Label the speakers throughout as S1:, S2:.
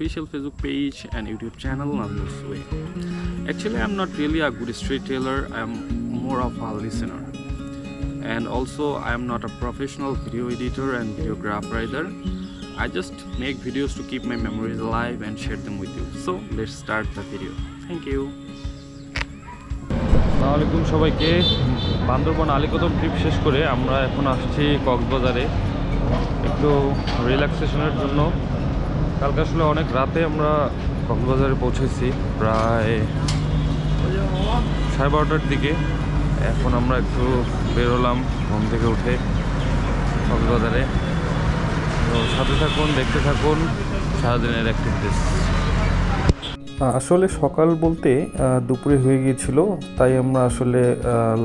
S1: official Facebook page and YouTube channel Nando's Way. Actually, I'm not really a good storyteller, I'm more of a listener. And also, I'm not a professional video editor and videographer either. I just make videos to keep my memories alive and share them with you. So, let's start the video. Thank you. আসসালামু আলাইকুম সবাইকে Bandarban Alikadam trip শেষ করে আমরা এখন আসছি কক্সবাজারে একটু রিল্যাক্সেশনের জন্য কালকে আসলে অনেক রাতে আমরা কক্সবাজারে পৌঁছেছি প্রায় সাড়ে বারোটার দিকে। এখন আমরা একটু বেরোলাম ঘুম থেকে উঠে কক্সবাজারে। তো সাথে থাকুন দেখতে থাকুন সারাদিনের অ্যাক্টিভিটিস
S2: আসলে সকাল বলতে দুপুরে হয়ে গিয়েছিল তাই আমরা আসলে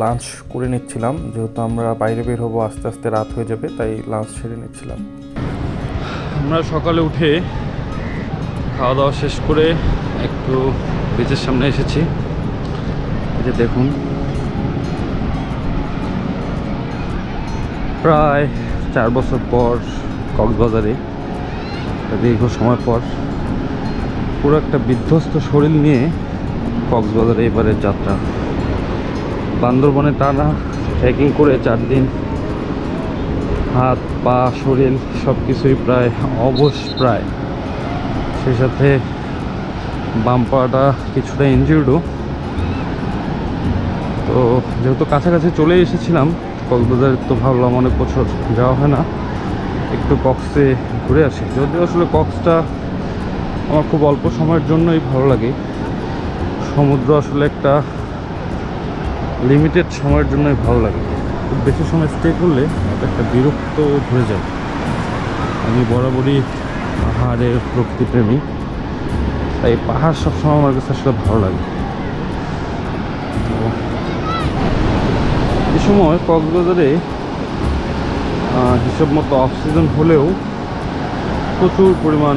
S2: লাঞ্চ করে নিচ্ছিলাম। যেহেতু আমরা বাইরে বের হব আস্তে আস্তে রাত হয়ে যাবে তাই লাঞ্চ সেরে নিচ্ছিলাম।
S1: আমরা সকালে উঠে খাওয়া দাওয়া শেষ করে একটু বিচের সামনে এসেছি। যে দেখুন। প্রায় চার বছর পর কক্সবাজারে দীর্ঘ সময় পর পুরো একটা বিধ্বস্ত শরীর নিয়ে কক্সবাজারে এবারের যাত্রা। বান্দরবনে টানা ট্রেকিং করে চার দিন, হাত, পা, শরীর সব কিছুই প্রায় অবশ প্রায়। সেই সাথে বাম পাটা কিছুটা ইনজিউর্ডও তো যেহেতু কাছাকাছি চলে এসেছিলাম, কক্সবাজারে তো ভাবলাম অনেক বছর যাওয়া হয় না, একটু কক্সে ঘুরে আসি। যদিও আসলে কক্সটা আমার খুব অল্প সময়ের জন্যই ভালো লাগে। সমুদ্র আসলে একটা লিমিটেড সময়ের জন্যই ভালো লাগে। খুব বেশি সময় স্টে করলে একটা বিরক্ত ধরে যায়। আমি বরাবরই পাহাড়ের প্রকৃতিপ্রেমী। তাই পাহাড় সবসময় আমার কাছে আসলে ভালো লাগে। এই সময় কক্সবাজারে হিসাব মতো অফ সিজন হলেও প্রচুর পরিমাণ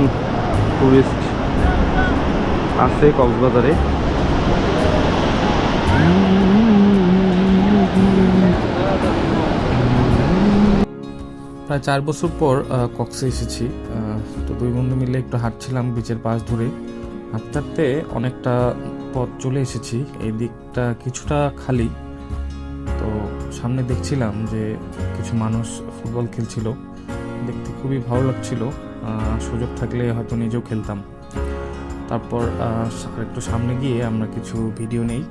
S1: টুরিস্ট আছে কক্সবাজারে।
S2: প্রায় চার বছর পর কক্সে এসেছি। তো দুই বন্ধু মিলে একটু হাঁটছিলাম বিচের পাশ ধরে। হাঁটতে হাঁটতে অনেকটা পথ চলে এসেছি। এই দিকটা কিছুটা খালি। তো সামনে দেখছিলাম যে কিছু মানুষ ফুটবল খেলছিল। দেখতে খুবই ভালো লাগছিল। সুযোগ থাকলে হয়তো নিজেও খেলতাম। তারপর একটু সামনে গিয়ে আমরা কিছু ভিডিও নেই।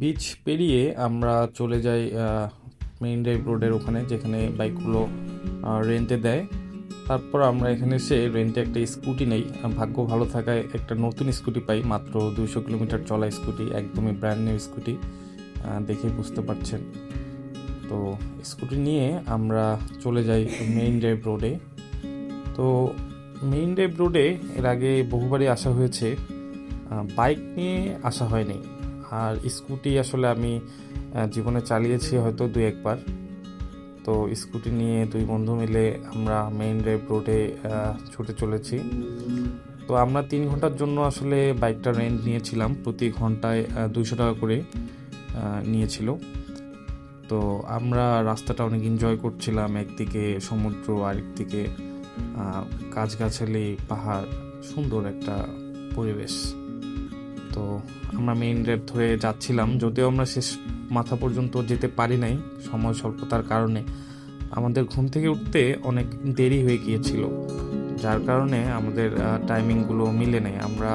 S2: বিচ পেরিয়ে আমরা চলে যাই মেইন ড্রাইভ রোডের ওখানে, যেখানে বাইকগুলো রেন্টে দেয়। তারপর আমরা এখানে এসে রেন্টে একটা স্কুটি নেই। ভাগ্য ভালো থাকায় একটা নতুন স্কুটি পাই, মাত্র দুইশো কিলোমিটার চলা স্কুটি একদমই ব্র্যান্ড নিউ স্কুটি দেখে বুঝতে পারছেন। তো স্কুটি নিয়ে আমরা চলে যাই মেইন ড্রাইভ রোডে তো মেইন ড্রাইভ রোডে এর আগে বহুবারই আসা হয়েছে। বাইক নিয়ে আসা হয়নি। আর স্কুটি আসলে আমি জীবনে চালিয়েছি হয়তো দুই একবার। তো স্কুটি নিয়ে দুই বন্ধু মিলে আমরা মেইন ড্রাইভ রোডে ছুটে চলেছি। তো আমরা তিন ঘণ্টার জন্য আসলে বাইকটা রেন্ট নিয়েছিলাম। প্রতি ঘন্টায় দুইশো টাকা করে নিয়েছিল। তো আমরা রাস্তাটা অনেক এনজয় করছিলাম। একদিকে সমুদ্র, আরেকদিকে গাছগাছালি, পাহাড়, সুন্দর একটা পরিবেশ। তো আমরা মেইন ড্রাইভ ধরে যাচ্ছিলাম। যদিও আমরা শেষ মাথা পর্যন্ত যেতে পারি নাই সময় স্বল্পতার কারণে। আমাদের ঘুম থেকে উঠতে অনেক দেরি হয়ে গিয়েছিল, যার কারণে আমাদের টাইমিংগুলো মিলে নেই। আমরা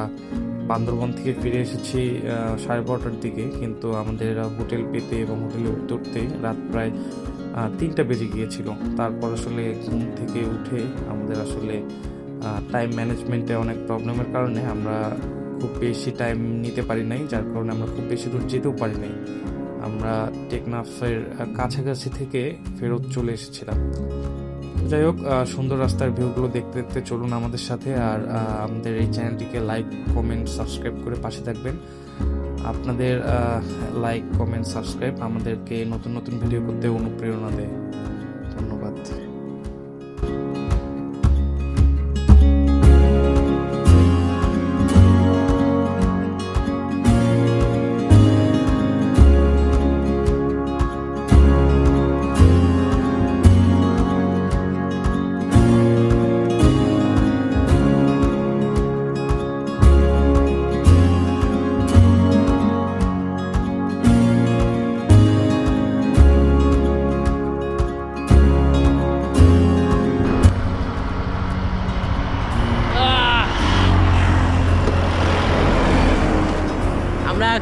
S2: বান্দরবন থেকে ফিরে এসেছি সাড়ে বারোটার দিকে, কিন্তু আমাদের হোটেল পেতে এবং হোটেলে উঠতে উঠতে রাত প্রায় তিনটা বেজে গিয়েছিল। তারপর আসলে ঘুম থেকে উঠে আমাদের আসলে টাইম ম্যানেজমেন্টে অনেক প্রবলেমের কারণে আমরা খুব বেশি টাইম নিতে পারি নাই, যার কারণে আমরা খুব বেশি দূর যেতেও পারি নাই। আমরা টেকনাফের কাছাকাছি থেকে ফেরত চলে এসেছিলাম। যাই হোক সুন্দর রাস্তার ভিউগুলো দেখতে দেখতে চলুন আমাদের সাথে আর আমাদের এই চ্যানেলটিকে লাইক কমেন্ট সাবস্ক্রাইব করে পাশে থাকবেন। আপনাদের লাইক কমেন্ট সাবস্ক্রাইব আমাদেরকে নতুন নতুন ভিডিও করতে অনুপ্রেরণা দেয়।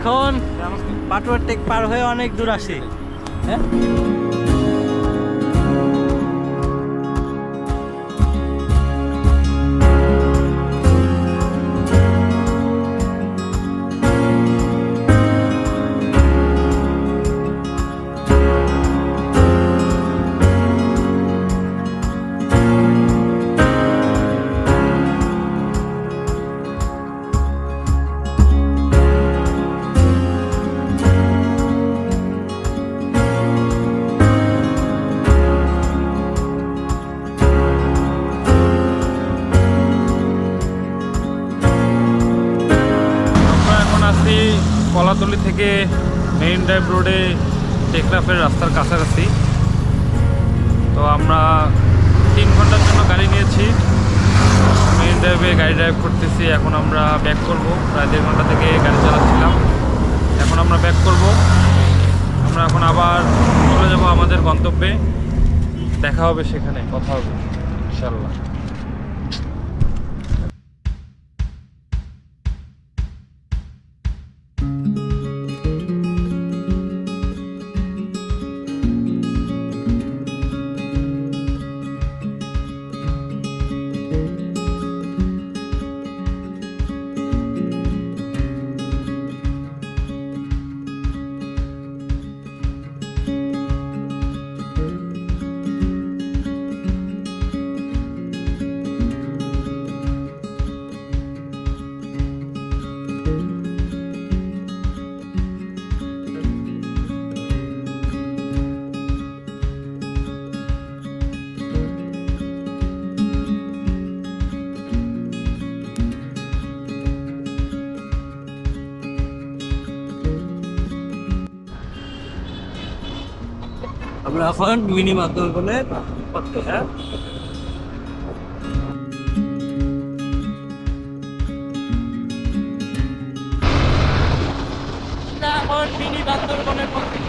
S3: এখন পাটুয়ার টেক পার হয়ে অনেক দূর আসি হ্যাঁ?
S2: থেকে মেইন ড্রাইভ রোডে টেকনাফের রাস্তার কাছাকাছি। তো আমরা তিন ঘণ্টার জন্য গাড়ি নিয়েছি। মেইন ড্রাইভে গাড়ি ড্রাইভ করতেছি, এখন আমরা ব্যাক করব। প্রায় দেড় ঘণ্টা থেকে গাড়ি চালাচ্ছিলাম। এখন আমরা ব্যাক করব। আমরা এখন আবার চলে যাব আমাদের গন্তব্যে। দেখা হবে সেখানে, কথা হবে ইনশাল্লাহ
S3: আমরা এখন মিনি মাধ্যমে হ্যাঁ? পথে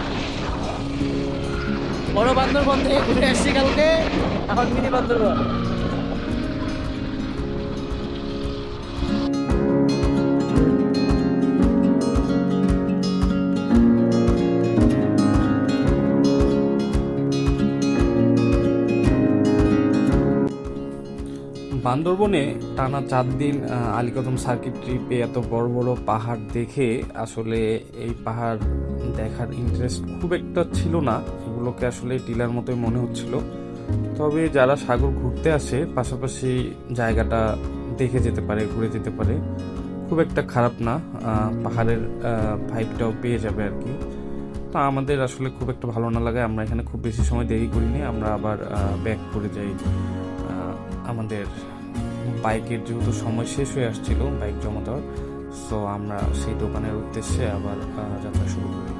S3: বড় বান্দরবন থেকে ঘুরে আসছি কালকে, এখন মিনি বান্দরবন।
S2: বান্দরবনে টানা চার দিন আলীকদম সার্কিট ট্রিপে এত বড় বড় পাহাড় দেখে আসলে এই পাহাড় দেখার ইন্টারেস্ট খুব একটা ছিল না। এগুলোকে আসলে টিলার মতোই মনে হচ্ছিল। তবে যারা সাগর ঘুরতে আসে, পাশাপাশি জায়গাটা দেখে যেতে পারে, ঘুরে যেতে পারে, খুব একটা খারাপ না। পাহাড়ের ভাইবটাও পেয়ে যাবে আর কি। তা আমাদের আসলে খুব একটা ভালো না লাগে আমরা এখানে খুব বেশি সময় দেরি করিনি। আমরা আবার ব্যাক করে যাই। আমাদের বাইকের যেহেতু সময় শেষ হয়ে আসছিল, বাইক জমা দেওয়ার সো আমরা সেই দোকানের উদ্দেশ্যে আবার যাত্রা শুরু করি।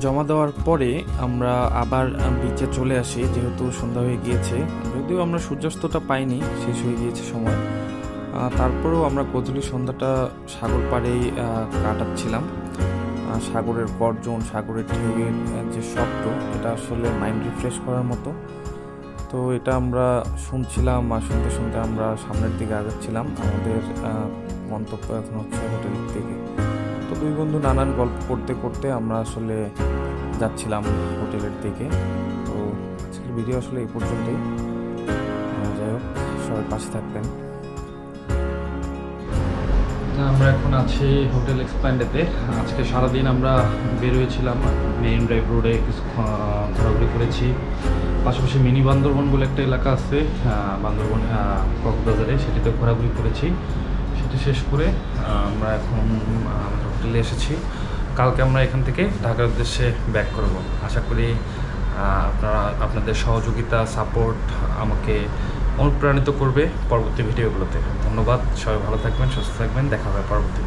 S2: জমা দেওয়ার পরে আমরা আবার বিচে চলে আসি যেহেতু সন্ধ্যা হয়ে গিয়েছে। যদিও আমরা সূর্যাস্তটা পাইনি শেষ হয়ে গিয়েছে সময়। তারপরেও আমরা গধূলি সন্ধ্যাটা সাগর পাড়েই কাটাচ্ছিলাম। সাগরের গর্জন সাগরের ঢেউয়ের যে শব্দ এটা আসলে মাইন্ড রিফ্রেশ করার মতো। তো এটা আমরা শুনছিলাম আর শুনতে শুনতে আমরা সামনের দিকে আগাচ্ছিলাম আমাদের আহ, গন্তব্য এখন হচ্ছে হোটেল থেকে
S4: তো দুই বন্ধু, নানান গল্প করতে করতে আমরা আসলে যাচ্ছিলাম হোটেলের দিকে। তো আজকের ভিডিও আসলে এই পর্যন্তই। যাই হোক, সবাই পাশে থাকবেন।
S2: আমরা এখন আছি হোটেল এক্সপ্যান্ডেতে। আজকে সারাদিন আমরা বেরোয়েছিলাম মেইন ড্রাইভ রোডে ঘোরাঘুরি করেছি। পাশাপাশি মিনি বান্দরবন বলে একটা এলাকা আছে বান্দরবন কক্সবাজারে। সেটিতে ঘোরাঘুরি করেছি। সেটি শেষ করে আমরা এখন হোটেলে এসেছি। কালকে আমরা এখান থেকে ঢাকার উদ্দেশ্যে ব্যাক করব। আশা করি আপনারা, আপনাদের সহযোগিতা সাপোর্ট আমাকে অনুপ্রাণিত করবে পরবর্তী ভিডিওগুলোতে ধন্যবাদ, সবাই ভালো থাকবেন, সুস্থ থাকবেন, দেখা হবে পরবর্তী